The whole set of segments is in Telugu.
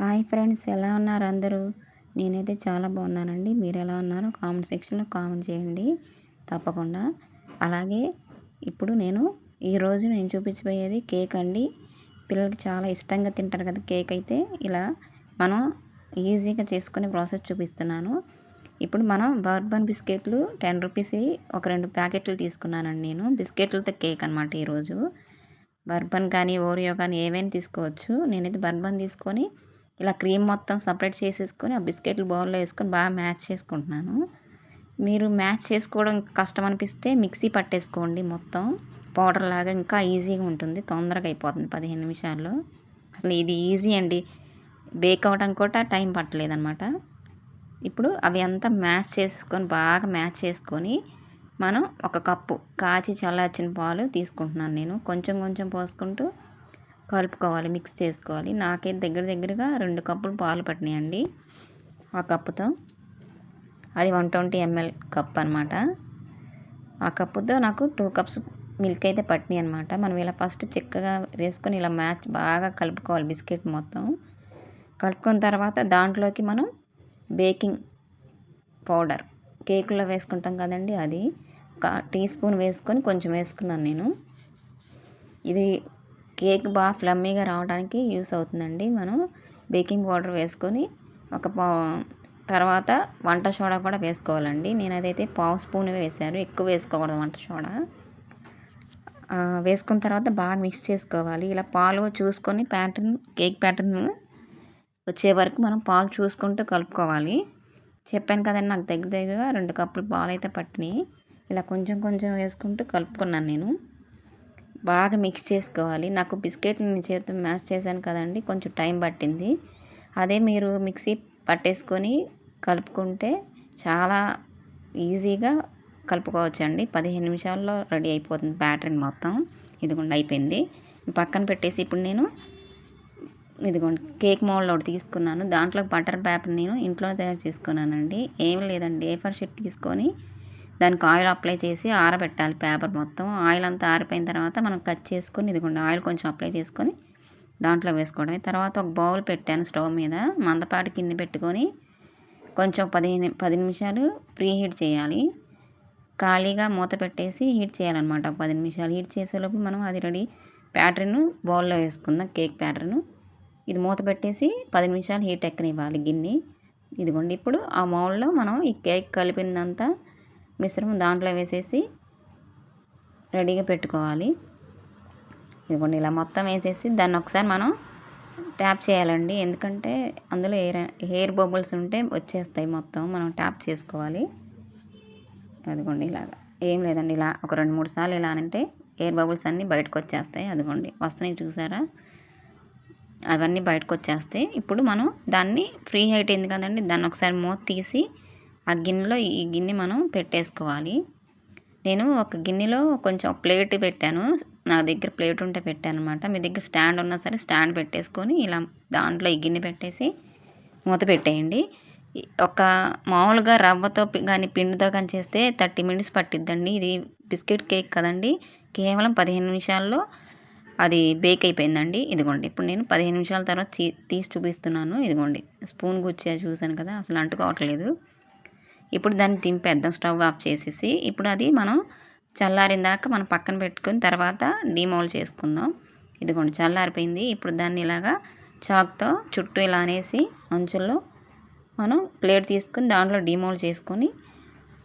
హాయ్ ఫ్రెండ్స్ ఎలా ఉన్నారు అందరూ? నేనైతే చాలా బాగున్నానండి. మీరు ఎలా ఉన్నారో కామెంట్ సెక్షన్లో కామెంట్ చేయండి. తప్పకుండా. అలాగే ఇప్పుడు నేను ఈరోజు నేను చూపించబోయేది కేక్ అండి. పిల్లలకి చాలా ఇష్టంగా తింటారు కదా కేక్ అయితే. ఇలా మనం ఈజీగా చేసుకునే ప్రాసెస్ చూపిస్తున్నాను. ఇప్పుడు మనం బర్బన్ బిస్కెట్లు టెన్ రూపీస్ ఒక రెండు ప్యాకెట్లు తీసుకున్నానండి నేను. బిస్కెట్లతో కేక్ అనమాట ఈరోజు బర్బన్ కానీ ఓరియో కానీ ఏవైనా తీసుకోవచ్చు. నేనైతే బర్బన్ తీసుకొని ఇలా క్రీమ్ మొత్తం సపరేట్ చేసేసుకొని ఆ బిస్కెట్లు బౌల్లో వేసుకొని బాగా మ్యాచ్ చేసుకుంటున్నాను. మీరు మ్యాచ్ చేసుకోవడం కష్టం అనిపిస్తే మిక్సీ పట్టేసుకోండి మొత్తం. పౌడర్ లాగా ఇంకా ఈజీగా ఉంటుంది తొందరగా అయిపోతుంది పదిహేను నిమిషాల్లో. అసలు ఇది ఈజీ అండి. బేక్ అవ్వడానికి కూడా టైం పట్టలేదన్నమాట. ఇప్పుడు అవి అంతా మ్యాచ్ చేసుకొని బాగా మ్యాచ్ చేసుకొని మనం ఒక కప్పు కాచి చల్లార్చిన పాలు తీసుకుంటున్నాను నేను. కొంచెం కొంచెం పోసుకుంటూ కలుపుకోవాలి మిక్స్ చేసుకోవాలి. నాకైతే దగ్గర దగ్గరగా రెండు కప్పులు పాలు పట్టినాయండి ఆ కప్పుతో. అది వన్ ట్వంటీ ఎంఎల్ కప్ అనమాట ఆ కప్పుతో నాకు టూ కప్స్ మిల్క్ అయితే పట్టినాయి అనమాట మనం ఇలా ఫస్ట్ చిక్కగా వేసుకొని ఇలా మ్యాచ్ బాగా కలుపుకోవాలి బిస్కెట్ మొత్తం. కలుపుకున్న తర్వాత దాంట్లోకి మనం బేకింగ్ పౌడర్. కేకులో వేసుకుంటాం కదండి అది. ఒక టీ స్పూన్ వేసుకొని కొంచెం వేసుకున్నాను నేను. ఇది కేక్ బాగా ఫ్లమ్మీగా రావడానికి యూస్ అవుతుందండి. మనం బేకింగ్ పౌడర్ వేసుకొని ఒక పా తర్వాత వంట సోడా కూడా వేసుకోవాలండి. నేను అదైతే పావు స్పూన్ వేశాను. ఎక్కువ వేసుకోకూడదు వంట సోడా. వేసుకున్న తర్వాత బాగా మిక్స్ చేసుకోవాలి. ఇలా పాలు చూసుకొని ప్యాటర్న్ కేక్ ప్యాటర్న్ వచ్చే వరకు మనం పాలు చూసుకుంటూ కలుపుకోవాలి. చెప్పాను కదండి నాకు దగ్గర దగ్గరగా రెండు కప్పులు పాలు అయితే పట్టినాయి. ఇలా కొంచెం కొంచెం వేసుకుంటూ కలుపుకున్నాను నేను. బాగా మిక్స్ చేసుకోవాలి. నాకు బిస్కెట్ నేను చేతితో మ్యాష్ చేశాను కదండి కొంచెం టైం పట్టింది. అదే మీరు మిక్సీ పట్టేసుకొని కలుపుకుంటే చాలా ఈజీగా కలుపుకోవచ్చండి. పదిహేను నిమిషాల్లో రెడీ అయిపోతుంది బ్యాటరీ మొత్తం. ఇదిగోండి అయిపోయింది. పక్కన పెట్టేసి ఇప్పుడు నేను ఇదిగోండి కేక్ మోల్డ్ ఒకటి తీసుకున్నాను. దాంట్లో బటర్ పేపర్ నేను ఇంట్లో తయారు చేసుకున్నానండి. ఏం లేదండి ఏ ఫర్ షీట్ తీసుకొని దానికి ఆయిల్ అప్లై చేసి ఆరబెట్టాలి పేపర్ మొత్తం. ఆయిల్ అంతా ఆరిపోయిన తర్వాత మనం కట్ చేసుకొని ఇదిగోండి ఆయిల్ కొంచెం అప్లై చేసుకొని దాంట్లో వేసుకోవడమే. తర్వాత ఒక బౌల్ పెట్టాను స్టవ్ మీద. మందపాటి కింద పెట్టుకొని కొంచెం పదిహేను పది నిమిషాలు ప్రీ హీట్ చేయాలి. ఖాళీగా మూత పెట్టేసి హీట్ చేయాలన్నమాట. ఒక పది నిమిషాలు హీట్ చేసేలోపు మనం అది రెడీ ప్యాటర్న్ బౌల్లో వేసుకుందాం కేక్ ప్యాటర్న్. ఇది మూత పెట్టేసి పది నిమిషాలు హీట్ ఎక్కనివ్వాలి గిన్నె. ఇదిగోండి ఇప్పుడు ఆ మౌల్లో మనం ఈ కేక్ కలిపినంత మిశ్రమం దాంట్లో వేసేసి రెడీగా పెట్టుకోవాలి. ఇదిగోండి ఇలా మొత్తం వేసేసి దాన్ని ఒకసారి మనం ట్యాప్ చేయాలండి. ఎందుకంటే అందులో ఎయిర్ హెయిర్ బబుల్స్ ఉంటే వచ్చేస్తాయి మొత్తం మనం ట్యాప్ చేసుకోవాలి. అదిగోండి ఇలాగా. ఏం లేదండి ఇలా ఒక రెండు మూడు సార్లు ఇలా అంటే ఎయిర్ బబుల్స్ అన్నీ బయటకు వచ్చేస్తాయి. అదిగోండి వస్తున్నాయి చూసారా? అవన్నీ బయటకు వచ్చేస్తాయి. ఇప్పుడు మనం దాన్ని ఫ్రీ హైట్ ఎందుకందండి దాన్ని ఒకసారి మూత తీసి ఆ గిన్నెలో ఈ గిన్నె మనం పెట్టేసుకోవాలి. నేను ఒక గిన్నెలో కొంచెం ప్లేట్ పెట్టాను. నా దగ్గర ప్లేట్ ఉంటే పెట్టాను అనమాట మీ దగ్గర స్టాండ్ ఉన్నా సరే స్టాండ్ పెట్టేసుకొని ఇలా దాంట్లో ఈ గిన్నె పెట్టేసి మూత పెట్టేయండి. ఒక మామూలుగా రవ్వతో కానీ పిండితో కానీ చేస్తే థర్టీ మినిట్స్ పట్టిద్దండి. ఇది బిస్కెట్ కేక్ కదండి. కేవలం పదిహేను నిమిషాల్లో అది బేక్ అయిపోయిందండి. ఇదిగోండి. ఇప్పుడు నేను పదిహేను నిమిషాల తర్వాత తీసి చూపిస్తున్నాను. ఇదిగోండి. స్పూన్ గుచ్చి చూశాను కదా. అసలు అంటుకోవట్లేదు. ఇప్పుడు దాన్ని దింపేద్దాం స్టవ్ ఆఫ్ చేసేసి. ఇప్పుడు అది మనం చల్లారిన దాకా మనం పక్కన పెట్టుకుని తర్వాత డీమౌల్ చేసుకుందాం. ఇదిగోండి చల్లారిపోయింది. ఇప్పుడు దాన్ని ఇలాగా చాక్తో చుట్టూ ఇలా అనేసి అంచుల్లో మనం ప్లేట్ తీసుకుని దాంట్లో డిమోల్ చేసుకొని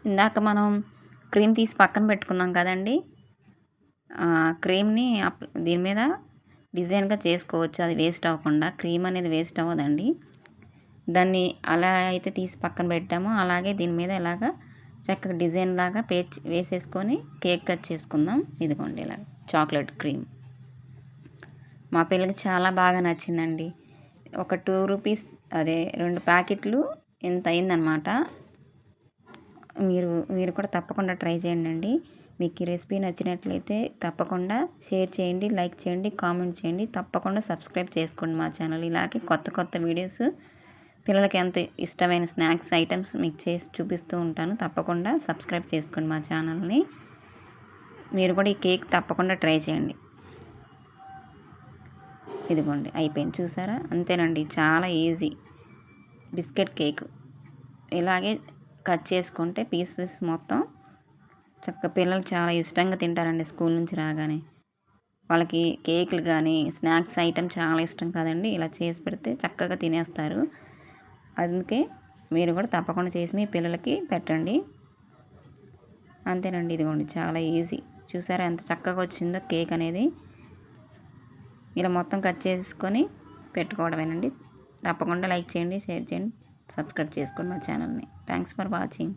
ఇందాక మనం క్రీమ్ తీసి పక్కన పెట్టుకున్నాం కదండి. క్రీమ్ని దీని మీద డిజైన్గా చేసుకోవచ్చు. అది వేస్ట్ అవ్వకుండా క్రీమ్ అనేది వేస్ట్ అవ్వదండి. దాన్ని అలా అయితే తీసి పక్కన పెట్టామో. అలాగే దీని మీద ఇలాగా చక్కగా డిజైన్ లాగా పేర్చి వేసేసుకొని కేక్ కట్ చేసుకుందాం. ఇదిగోండి ఇలా చాక్లెట్ క్రీమ్. మా పిల్లలకి చాలా బాగా నచ్చిందండి. ఒక టూ రూపీస్ అదే రెండు ప్యాకెట్లు ఇంత అయిందనమాట మీరు మీరు కూడా తప్పకుండా ట్రై చేయండి మీకు ఈ రెసిపీ నచ్చినట్లయితే తప్పకుండా షేర్ చేయండి లైక్ చేయండి కామెంట్ చేయండి. తప్పకుండా సబ్స్క్రైబ్ చేసుకోండి మా ఛానల్. ఇలాగే కొత్త కొత్త వీడియోస్ పిల్లలకి ఎంత ఇష్టమైన స్నాక్స్ ఐటమ్స్ మీకు చేసి చూపిస్తూ ఉంటాను. తప్పకుండా సబ్స్క్రైబ్ చేసుకోండి మా ఛానల్ని. మీరు కూడా ఈ కేక్ తప్పకుండా ట్రై చేయండి. ఇదిగోండి అయిపోయింది. చూసారా? అంతేనండి చాలా ఈజీ. Biscuit cake. ఇలాగే కట్ చేసుకుంటే పీసెస్ మొత్తం చక్క పిల్లలు చాలా ఇష్టంగా తింటారండి స్కూల్ నుంచి రాగానే. వాళ్ళకి కేకులు కానీ స్నాక్స్ ఐటెం చాలా ఇష్టం కదండి. ఇలా చేసి పెడితే చక్కగా తినేస్తారు. అందుకే మీరు కూడా తప్పకుండా చేసి మీ పిల్లలకి పెట్టండి. అంతేనండి ఇదిగోండి చాలా ఈజీ. చూసారా ఎంత చక్కగా వచ్చిందో కేక్ అనేది. ఇలా మొత్తం కట్ చేసుకొని పెట్టుకోవడమేనండి. తప్పకుండా లైక్ చేయండి షేర్ చేయండి సబ్స్క్రైబ్ చేసుకోండి మా ఛానల్ని. Thanks for watching.